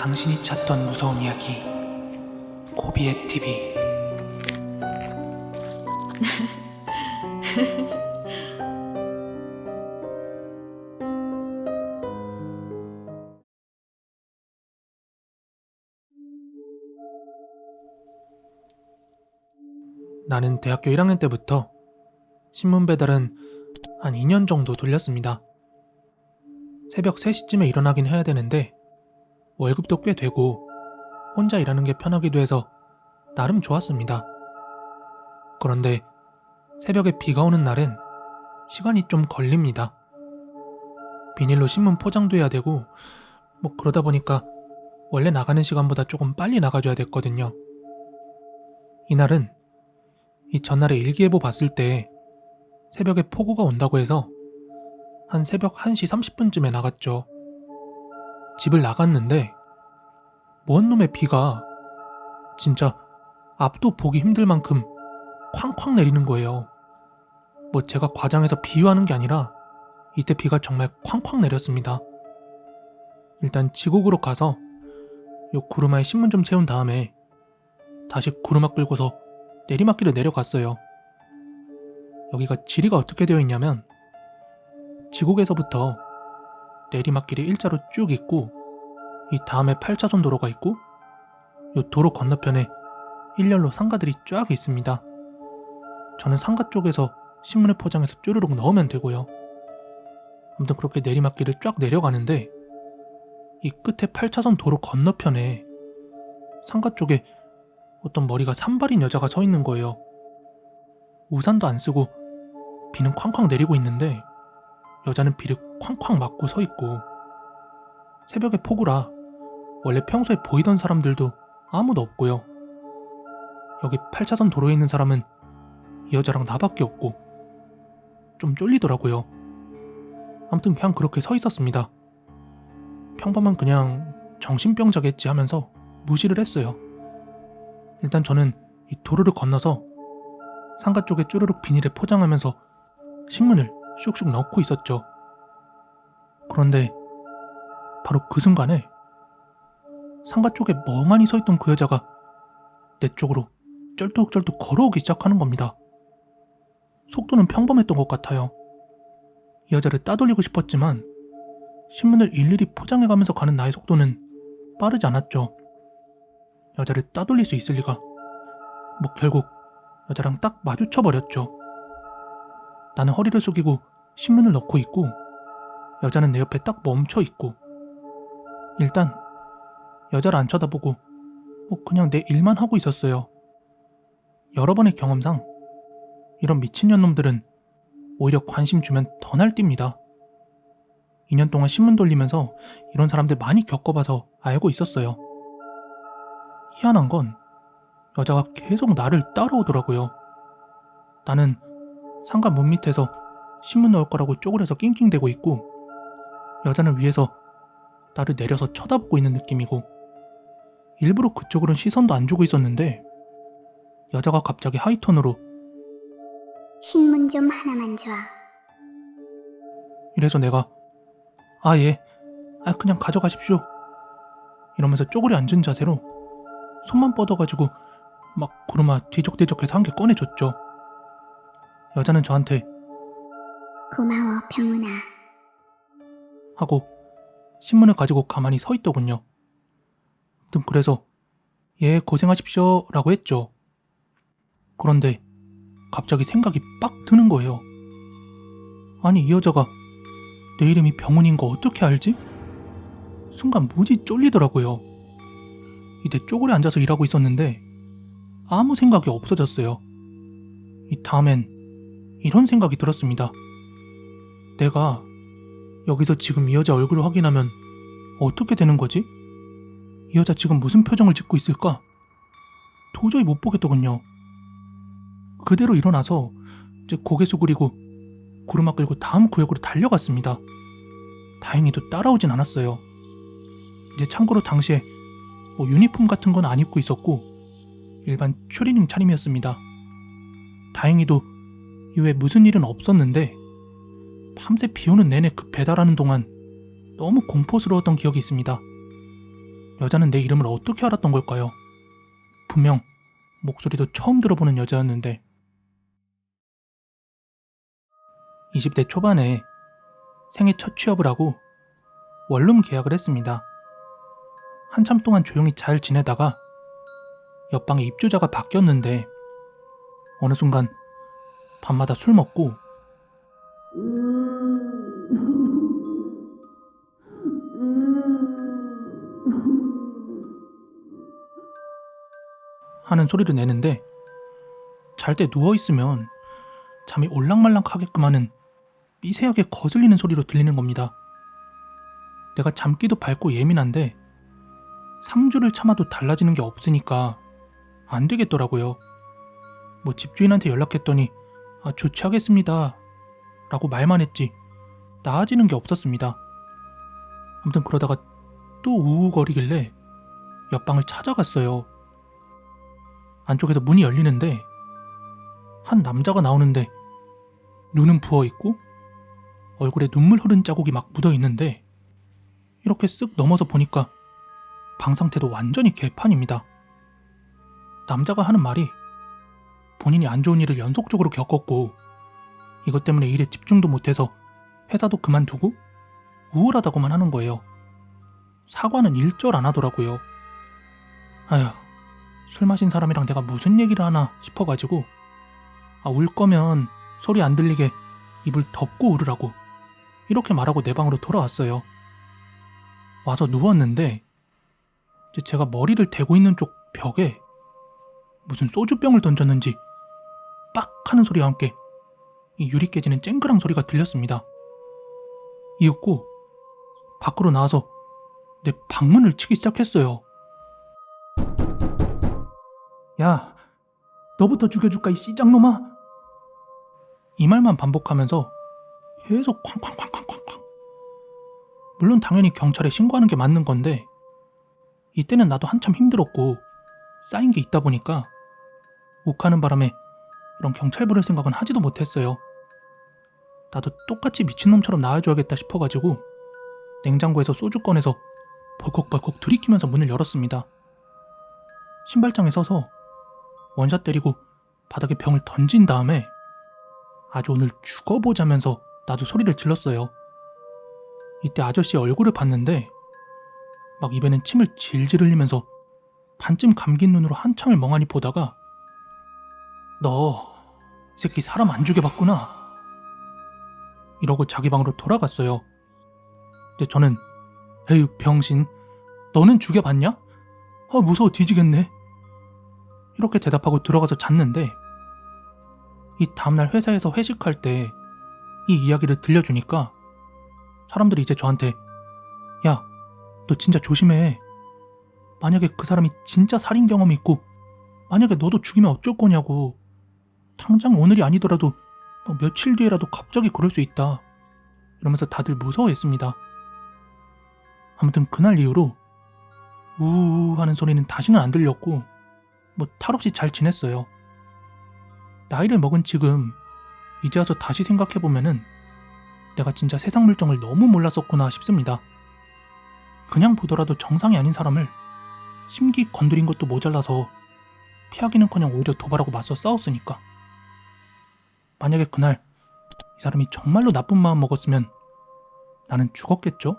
당신이 찾던 무서운 이야기 고비의 TV 나는 대학교 1학년 때부터 신문 배달은 한 2년 정도 돌렸습니다. 새벽 3시쯤에 일어나긴 해야 되는데 월급도 꽤 되고 혼자 일하는 게 편하기도 해서 나름 좋았습니다. 그런데 새벽에 비가 오는 날은 시간이 좀 걸립니다. 비닐로 신문 포장도 해야 되고 뭐 그러다 보니까 원래 나가는 시간보다 조금 빨리 나가줘야 됐거든요. 이날은 이 전날에 일기예보 봤을 때 새벽에 폭우가 온다고 해서 한 새벽 1시 30분쯤에 나갔죠. 집을 나갔는데 뭔 놈의 비가 진짜 앞도 보기 힘들 만큼 쾅쾅 내리는 거예요. 뭐 제가 과장해서 비유하는 게 아니라 이때 비가 정말 쾅쾅 내렸습니다. 일단 지곡으로 가서 요 구르마에 신문 좀 채운 다음에 다시 구르마 끌고서 내리막길을 내려갔어요. 여기가 지리가 어떻게 되어 있냐면 지곡에서부터 내리막길이 일자로 쭉 있고 이 다음에 8차선 도로가 있고 이 도로 건너편에 일렬로 상가들이 쫙 있습니다. 저는 상가 쪽에서 신문을 포장해서 쭈르륵 넣으면 되고요. 아무튼 그렇게 내리막길을 쫙 내려가는데 이 끝에 8차선 도로 건너편에 상가 쪽에 어떤 머리가 산발인 여자가 서 있는 거예요. 우산도 안 쓰고 비는 쾅쾅 내리고 있는데 여자는 비를 쾅쾅 맞고 서 있고 새벽에 폭우라 원래 평소에 보이던 사람들도 아무도 없고요. 여기 8차선 도로에 있는 사람은 이 여자랑 나밖에 없고 좀 쫄리더라고요. 아무튼 그냥 그렇게 서 있었습니다. 평범한 그냥 정신병자겠지 하면서 무시를 했어요. 일단 저는 이 도로를 건너서 상가 쪽에 쭈르륵 비닐에 포장하면서 신문을 슉슉 넣고 있었죠. 그런데 바로 그 순간에 상가 쪽에 멍하니 서 있던 그 여자가 내 쪽으로 쩔뚝쩔뚝 걸어오기 시작하는 겁니다. 속도는 평범했던 것 같아요. 이 여자를 따돌리고 싶었지만 신문을 일일이 포장해가면서 가는 나의 속도는 빠르지 않았죠. 여자를 따돌릴 수 있을 리가. 뭐 결국 여자랑 딱 마주쳐 버렸죠. 나는 허리를 숙이고 신문을 넣고 있고 여자는 내 옆에 딱 멈춰 있고 일단 여자를 안 쳐다보고 뭐 그냥 내 일만 하고 있었어요. 여러 번의 경험상 이런 미친년 놈들은 오히려 관심 주면 더 날뜁니다. 2년 동안 신문 돌리면서 이런 사람들 많이 겪어봐서 알고 있었어요. 희한한 건 여자가 계속 나를 따라오더라고요. 나는 상가 문 밑에서 신문 넣을 거라고 쪼그려서 낑낑대고 있고 여자는 위에서 나를 내려서 쳐다보고 있는 느낌이고 일부러 그쪽으로는 시선도 안 주고 있었는데 여자가 갑자기 하이톤으로 신문 좀 하나만 줘. 이래서 내가 아 예, 아 그냥 가져가십시오 이러면서 쪼그려 앉은 자세로 손만 뻗어가지고 막 구르마 뒤적뒤적해서 한 개 꺼내줬죠. 여자는 저한테 고마워, 병훈아. 하고 신문을 가지고 가만히 서 있더군요. 아무튼 그래서 예 고생하십시오 라고 했죠. 그런데 갑자기 생각이 빡 드는 거예요. 아니 이 여자가 내 이름이 병훈인 거 어떻게 알지? 순간 무지 쫄리더라고요. 이때 쪼그려 앉아서 일하고 있었는데 아무 생각이 없어졌어요. 이 다음엔 이런 생각이 들었습니다. 내가 여기서 지금 이 여자 얼굴을 확인하면 어떻게 되는 거지? 이 여자 지금 무슨 표정을 짓고 있을까? 도저히 못 보겠더군요. 그대로 일어나서 이제 고개 숙이고 구르마 끌고 다음 구역으로 달려갔습니다. 다행히도 따라오진 않았어요. 이제 참고로 당시에 뭐 유니폼 같은 건 안 입고 있었고 일반 추리닝 차림이었습니다. 다행히도 이후에 무슨 일은 없었는데 밤새 비 오는 내내 그 배달하는 동안 너무 공포스러웠던 기억이 있습니다. 여자는 내 이름을 어떻게 알았던 걸까요? 분명 목소리도 처음 들어보는 여자였는데 20대 초반에 생애 첫 취업을 하고 원룸 계약을 했습니다. 한참 동안 조용히 잘 지내다가 옆방에 입주자가 바뀌었는데 어느 순간 밤마다 술 먹고 하는 소리를 내는데 잘 때 누워 있으면 잠이 올랑말랑 하게끔 하는 미세하게 거슬리는 소리로 들리는 겁니다. 내가 잠기도 밝고 예민한데 3주를 참아도 달라지는 게 없으니까 안 되겠더라고요. 뭐 집주인한테 연락했더니 아 좋지 하겠습니다 라고 말만 했지 나아지는 게 없었습니다. 아무튼 그러다가 또 우우거리길래 옆방을 찾아갔어요. 안쪽에서 문이 열리는데 한 남자가 나오는데 눈은 부어 있고 얼굴에 눈물 흐른 자국이 막 묻어 있는데 이렇게 쓱 넘어서 보니까 방 상태도 완전히 개판입니다. 남자가 하는 말이 본인이 안 좋은 일을 연속적으로 겪었고 이것 때문에 일에 집중도 못해서 회사도 그만두고 우울하다고만 하는 거예요. 사과는 일절 안 하더라고요. 아휴, 술 마신 사람이랑 내가 무슨 얘기를 하나 싶어가지고 아, 울 거면 소리 안 들리게 입을 덮고 울으라고 이렇게 말하고 내 방으로 돌아왔어요. 와서 누웠는데 제가 머리를 대고 있는 쪽 벽에 무슨 소주병을 던졌는지 빡 하는 소리와 함께 이 유리 깨지는 쨍그랑 소리가 들렸습니다. 이윽고 밖으로 나와서 내 방문을 치기 시작했어요. 야, 너부터 죽여줄까 이 씨장놈아? 이 말만 반복하면서 계속 쾅쾅쾅쾅쾅쾅. 물론 당연히 경찰에 신고하는 게 맞는 건데 이때는 나도 한참 힘들었고 쌓인 게 있다 보니까 욱하는 바람에 이런 경찰 부를 생각은 하지도 못했어요. 나도 똑같이 미친놈처럼 나와줘야겠다 싶어가지고 냉장고에서 소주 꺼내서 벌컥벌컥 들이키면서 문을 열었습니다. 신발장에 서서 원샷 때리고 바닥에 병을 던진 다음에 아주 오늘 죽어보자면서 나도 소리를 질렀어요. 이때 아저씨의 얼굴을 봤는데 막 입에는 침을 질질 흘리면서 반쯤 감긴 눈으로 한참을 멍하니 보다가 너이 새끼 사람 안 죽여봤구나 이러고 자기 방으로 돌아갔어요. 근데 저는 에휴 병신 너는 죽여봤냐? 아 무서워 뒤지겠네 이렇게 대답하고 들어가서 잤는데 이 다음날 회사에서 회식할 때 이 이야기를 들려주니까 사람들이 이제 저한테 야, 너 진짜 조심해. 만약에 그 사람이 진짜 살인 경험이 있고 만약에 너도 죽이면 어쩔 거냐고. 당장 오늘이 아니더라도 뭐 며칠 뒤에라도 갑자기 그럴 수 있다. 이러면서 다들 무서워했습니다. 아무튼 그날 이후로 우우 하는 소리는 다시는 안 들렸고 뭐 탈없이 잘 지냈어요. 나이를 먹은 지금 이제 와서 다시 생각해보면은 내가 진짜 세상 물정을 너무 몰랐었구나 싶습니다. 그냥 보더라도 정상이 아닌 사람을 심기 건드린 것도 모자라서 피하기는커녕 오히려 도발하고 맞서 싸웠으니까. 만약에 그날 이 사람이 정말로 나쁜 마음 먹었으면 나는 죽었겠죠?